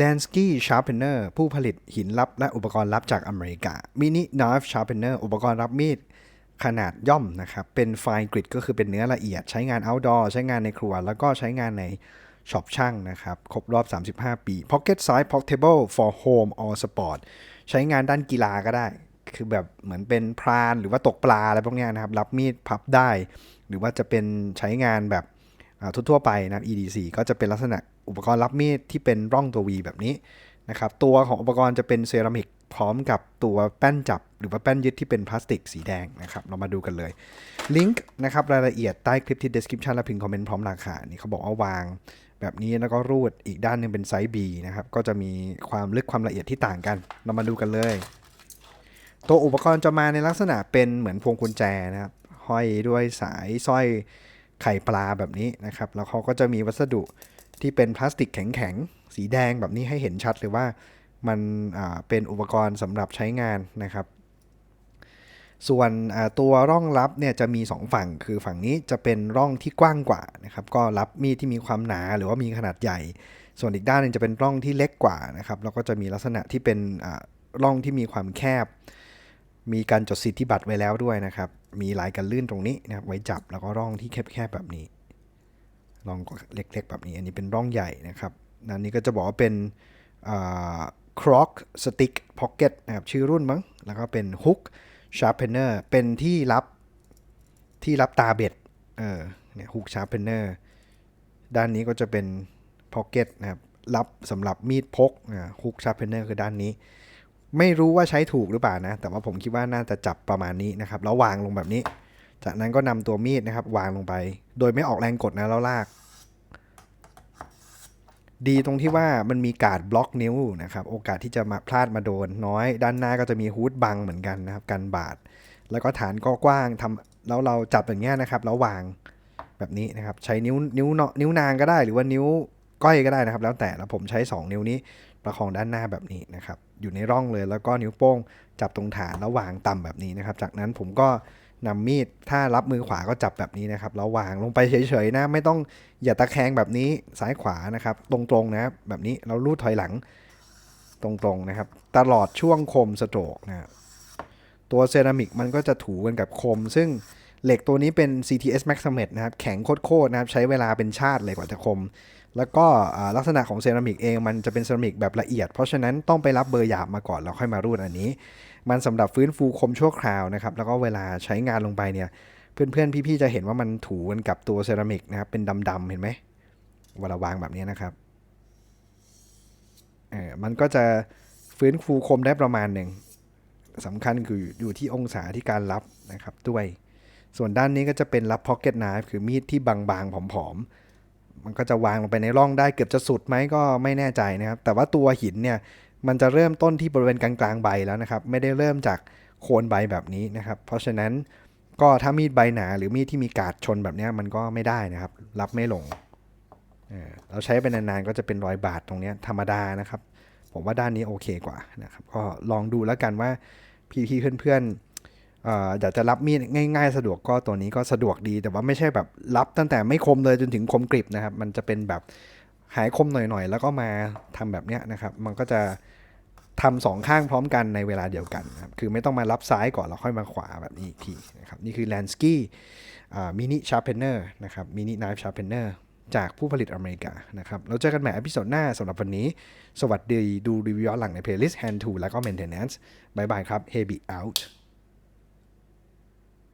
Lansky Sharpener ผู้ผลิตหินลับและอุปกรณ์ลับจากอเมริกา Mini Knife Sharpener อุปกรณ์รับมีดขนาดย่อมนะครับ เป็น fine grit ก็คือเป็นเนื้อละเอียด ใช้งาน outdoor ใช้งานในครัว แล้วก็ใช้งานในช็อปช่างนะครับ ครบรอบ 35 ปี Pocket Size Portable for Home or Sport ใช้งานด้านกีฬาก็ได้ คือแบบเหมือนเป็นพรานหรือว่าตกปลาอะไรพวกนี้นะครับ รับมีดพับได้ หรือว่าจะเป็นใช้งานแบบ ทั่วๆไปนะ EDC ก็จะเป็นลักษณะอุปกรณ์รับมีดที่เป็นร่องตัว V แบบนี้นะครับตัวของอุปกรณ์จะเป็นเซรามิกพร้อมกับตัวแป้นจับ หรือว่าแป้นยึดที่เป็นพลาสติกสีแดงนะครับ เรามาดูกันเลยลิงก์นะครับรายละเอียดใต้คลิปที่ description และพิมพ์คอมเมนต์พร้อมราคานี่เขาบอกว่าวางแบบนี้แล้วก็รูดอีกด้านหนึงเป็นไซส์ B นะครับ ก็จะมีความลึกความละเอียดที่ต่างกัน เรามาดูกันเลย ตัวอุปกรณ์จะมาในลักษณะเป็นเหมือนพวงกุญแจนะครับห้อยด้วยสายสร้อย ไข่ปลาแบบนี้นะครับ แล้วเขาก็จะมีวัสดุที่เป็นพลาสติกแข็งๆ สีแดงแบบนี้ให้เห็นชัดเลยว่ามันเป็นอุปกรณ์สำหรับใช้งานนะครับ ส่วนตัวร่องรับเนี่ยจะมี 2 ฝั่ง คือฝั่งนี้จะเป็นร่องที่กว้างกว่านะครับ ก็รับมีดที่มีความหนาหรือว่ามีขนาดใหญ่ ส่วนอีกด้านนึงจะเป็นร่องที่เล็กกว่านะครับ แล้วก็จะมีลักษณะที่เป็นร่องที่มีความแคบ มีการจดสิทธิบัตรไว้แล้วด้วยนะครับ มีลายกันลื่นตรงนี้นะครับ ไว้จับแล้วก็ร่องที่แคบๆแบบนี้ร่องเล็กๆแบบนี้ อันนี้เป็นร่องใหญ่นะครับอันนี้ก็จะบอกว่าเป็นครอกสติ๊กพ็อกเก็ตนะครับ ชื่อรุ่นมั้ง แล้วก็เป็นฮุกชาร์ปเนอร์เป็นที่รับที่รับตาเบ็ด เออ เนี่ยฮุกชาร์ปเนอร์ด้านนี้ก็จะเป็นพ็อกเก็ตนะครับ รับสำหรับมีดพกนะฮุกชาร์ปเนอร์คือด้านนี้ ไม่รู้ว่าใช้ถูกหรือเปล่านะ แต่ว่าผมคิดว่าน่าจะจับประมาณนี้นะครับ แล้ววางลงแบบนี้ จากนั้นก็นำตัวมีดนะครับ วางลงไป โดยไม่ออกแรงกดนะแล้วลาก ดีตรงที่ว่ามันมีการบล็อกนิ้วนะครับ โอกาสที่จะมาพลาดมาโดนน้อย ด้านหน้าก็จะมีฮูดบังเหมือนกันนะครับ กันบาด แล้วก็ฐานก็กว้างทำแล้วเราจับอย่างเงี้ยนะครับ แล้ววางแบบนี้นะครับ ใช้นิ้วนิ้วเนาะนิ้วนางก็ได้หรือว่านิ้ว ก้อยก็ได้นะครับ แล้วแต่แล้วผมใช้ 2 นิ้วนี้ประคองด้านหน้าแบบนี้นะครับ อยู่ในร่องเลยแล้วก็นิ้วโป้ง จับตรงฐานแล้ววางต่ำแบบนี้นะครับ จากนั้นผมก็นำมีดถ้ารับมือขวาก็จับแบบนี้นะครับแล้ววางลงไปเฉยๆนะ ไม่ต้องอย่าตะแคงแบบนี้ซ้ายขวานะครับ ตรงๆนะแบบนี้เราลูดถอยหลังตรงๆนะครับ ตลอดช่วงคมสโตรกนะครับตัวเซรามิกมันก็จะถูกันกับคมซึ่ง เหล็กตัวนี้เป็น CTS Maxamet นะครับ แข็งโคตรๆนะครับ ใช้เวลาเป็นชาติเลยกว่าจะคม แล้วก็ลักษณะของเซรามิกเองมันจะเป็นเซรามิกแบบละเอียด เพราะฉะนั้นต้องไปรับเบอร์หยาบมาก่อนแล้วค่อยมารูดอันนี้ มันสำหรับฟื้นฟูคมชั่วคราวนะครับ แล้วก็เวลาใช้งานลงไปเนี่ย เพื่อนๆ พี่ๆ จะเห็นว่ามันถูกันกับตัวเซรามิกนะครับ เป็นดำๆ เห็นไหมเวลาวางแบบนี้นะครับ เออมันก็จะฟื้นฟูคมได้ประมาณหนึ่งสำคัญคืออยู่ที่องศาที่การรับนะครับด้วย ส่วนด้านนี้ก็จะเป็นรับพ็อกเก็ต i น e คือมีดที่บางๆผอมๆ มันก็จะวางลงไปในร่องได้เกือบจะสุดไหมก็ไม่แน่ใจนะครับ แต่ว่าตัวหินเนี่ยมันจะเริ่มต้นที่บริเวณกลางๆใบแล้วนะครับ ไม่ได้เริ่มจากโคนใบแบบนี้นะครับ เพราะฉะนั้นก็ถ้ามีดใบหนาหรือมีดที่มีกาดชนแบบนี้มันก็ไม่ได้นะครับ รับไม่ลงเราใช้ไปนานๆก็จะเป็นรอยบาดตรงนี้ธรรมดานะครับ ผมว่าด้านนี้โอเคกว่านะครับ ก็ลองดูแล้วกันว่าพี่ๆเพื่อนๆ อยากจะรับมีดง่ายๆ สะดวกก็ตัวนี้ก็สะดวกดี แต่ว่าไม่ใช่แบบรับตั้งแต่ไม่คมเลยจนถึงคมกริบนะครับ มันจะเป็นแบบหายคมหน่อยๆ แล้วก็มาทำแบบเนี้ยนะครับ มันก็จะทำสองข้างพร้อมกันในเวลาเดียวกันครับ คือไม่ต้องมารับซ้ายก่อนแล้วค่อยมาขวาแบบนี้อีกทีนะครับ นี่คือ Lansky มินิชาร์เพนเนอร์นะครับมินิไนฟ์ชาร์เพนเนอร์จากผู้ผลิตอเมริกานะครับแล้วเจอกันใหม่อพิโซดหน้าสำหรับวันนี้ สวัสดีดูรีวิวย้อนหลังในเพลย์ลิสต์ Hand Tool แล้วก็ Maintenance บายบายครับ Heavy out